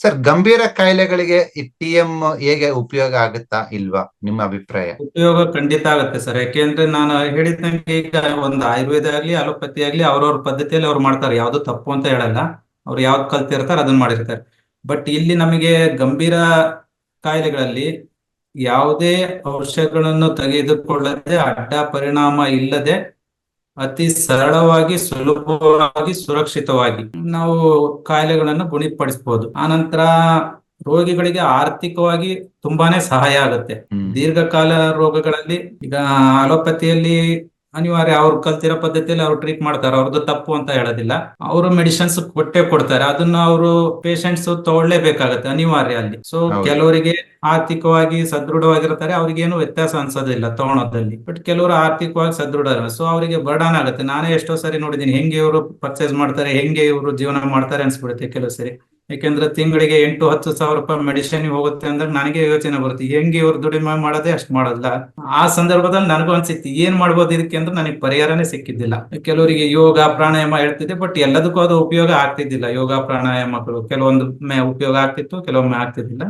Sir, ಗಂಭೀರ ಕಾಯಿಲೆಗಳಿಗೆ ಈ ಟಿ ಎಂ ಹೇಗೆ ಉಪಯೋಗ ಆಗುತ್ತಾ ಇಲ್ವಾ ನಿಮ್ಮ ಅಭಿಪ್ರಾಯ? ಉಪಯೋಗ ಖಂಡಿತ ಆಗುತ್ತೆ ಸರ್. ಯಾಕೆಂದ್ರೆ ನಾನು ಹೇಳಿದಂಗೆ ಈಗ ಒಂದು ಆಯುರ್ವೇದ ಆಗ್ಲಿ, ಅಲೋಪತಿ ಆಗ್ಲಿ, ಅವ್ರವ್ರ ಪದ್ಧತಿಯಲ್ಲಿ ಅವ್ರು ಮಾಡ್ತಾರೆ. ಯಾವ್ದು ತಪ್ಪು ಅಂತ ಹೇಳಲ್ಲ. ಅವ್ರು ಯಾವ್ದು ಕಲ್ತಿರ್ತಾರೆ ಅದನ್ನ ಮಾಡಿರ್ತಾರೆ. ಬಟ್ ಇಲ್ಲಿ ನಮಗೆ ಗಂಭೀರ ಕಾಯಿಲೆಗಳಲ್ಲಿ ಯಾವುದೇ ಔಷಧಗಳನ್ನು ತೆಗೆದುಕೊಳ್ಳದೆ, ಅಡ್ಡ ಪರಿಣಾಮ ಇಲ್ಲದೆ ಅತಿ ಸರಳವಾಗಿ ಸುಲಭವಾಗಿ ಸುರಕ್ಷಿತವಾಗಿ ನಾವು ಕಾಯಿಲೆಗಳನ್ನು ಗುಣಪಡಿಸಬಹುದು ಆನಂತರ ರೋಗಿಗಳಿಗೆ ಆರ್ಥಿಕವಾಗಿ ತುಂಬಾನೇ ಸಹಾಯ ಆಗುತ್ತೆ. ದೀರ್ಘಕಾಲ ರೋಗಗಳಲ್ಲಿ ಈಗ ಅಲೋಪತಿಯಲ್ಲಿ ಅನಿವಾರ್ಯ ಅವ್ರು ಕಲ್ತಿರೋ ಪದ್ಧತಿಯಲ್ಲಿ ಅವ್ರು ಟ್ರೀಟ್ ಮಾಡ್ತಾರೆ ಅವ್ರದ್ದು ತಪ್ಪು ಅಂತ ಹೇಳೋದಿಲ್ಲ. ಅವರು ಮೆಡಿಸಿನ್ಸ್ ಕೊಟ್ಟೆ ಕೊಡ್ತಾರೆ ಅದನ್ನ ಅವರು ಪೇಷಂಟ್ಸ್ ತಗೊಳ್ಳೇಬೇಕಾಗತ್ತೆ ಅನಿವಾರ್ಯ ಅಲ್ಲಿ. ಸೊ ಕೆಲವರಿಗೆ ಆರ್ಥಿಕವಾಗಿ ಸದೃಢವಾಗಿರ್ತಾರೆ ಅವ್ರಿಗೇನು ವ್ಯತ್ಯಾಸ ಅನ್ಸೋದಿಲ್ಲ ತಗೊಳೋದಲ್ಲಿ ಬಟ್ ಕೆಲವರು ಆರ್ಥಿಕವಾಗಿ ಸದೃಢ ಸೊ ಅವರಿಗೆ ಬರ್ಡನ್ ಆಗುತ್ತೆ. ನಾನೇ ಎಷ್ಟೋ ಸರಿ ನೋಡಿದೀನಿ ಹೆಂಗೆ ಇವರು ಪರ್ಚೇಸ್ ಮಾಡ್ತಾರೆ ಹೆಂಗೆ ಇವರು ಜೀವನ ಮಾಡ್ತಾರೆ ಅನ್ಸ್ಬಿಡುತ್ತೆ ಕೆಲವು ಸರಿ. ಯಾಕೆಂದ್ರೆ ತಿಂಗಳಿಗೆ ಎಂಟು, ಹತ್ತು ಸಾವಿರ ರೂಪಾಯಿ ಮೆಡಿಸಿನ್ ಹೋಗುತ್ತೆ ಅಂದ್ರೆ ನನಗೆ ಯೋಚನೆ ಬರುತ್ತೆ, ಹೆಂಗೆ ಇವ್ರು ದುಡಿಮೆ ಮಾಡೋದೇ ಅಷ್ಟು ಮಾಡಲ್ಲ ಆ ಸಂದರ್ಭದಲ್ಲಿ ನನಗೂ ಅನ್ಸಿತ್ತು, ಏನ್ ಮಾಡ್ಬೋದು ಇದಕ್ಕೆ ಅಂದ್ರೆ ನನಗೆ ಪರಿಹಾರನೇ ಸಿಕ್ಕಿದ್ದಿಲ್ಲ. ಕೆಲವರಿಗೆ ಯೋಗ, ಪ್ರಾಣಾಯಾಮ ಹೇಳ್ತಿದ್ದೆ ಬಟ್ ಎಲ್ಲದಕ್ಕೂ ಅದು ಉಪಯೋಗ ಆಗ್ತಿದ್ದಿಲ್ಲ. ಯೋಗ, ಪ್ರಾಣಾಯಾಮಗಳು, ಕೆಲವೊಂದು ಉಪಯೋಗ ಆಗ್ತಿತ್ತು, ಕೆಲವೊಮ್ಮೆ ಆಗ್ತಿದ್ದಿಲ್ಲ.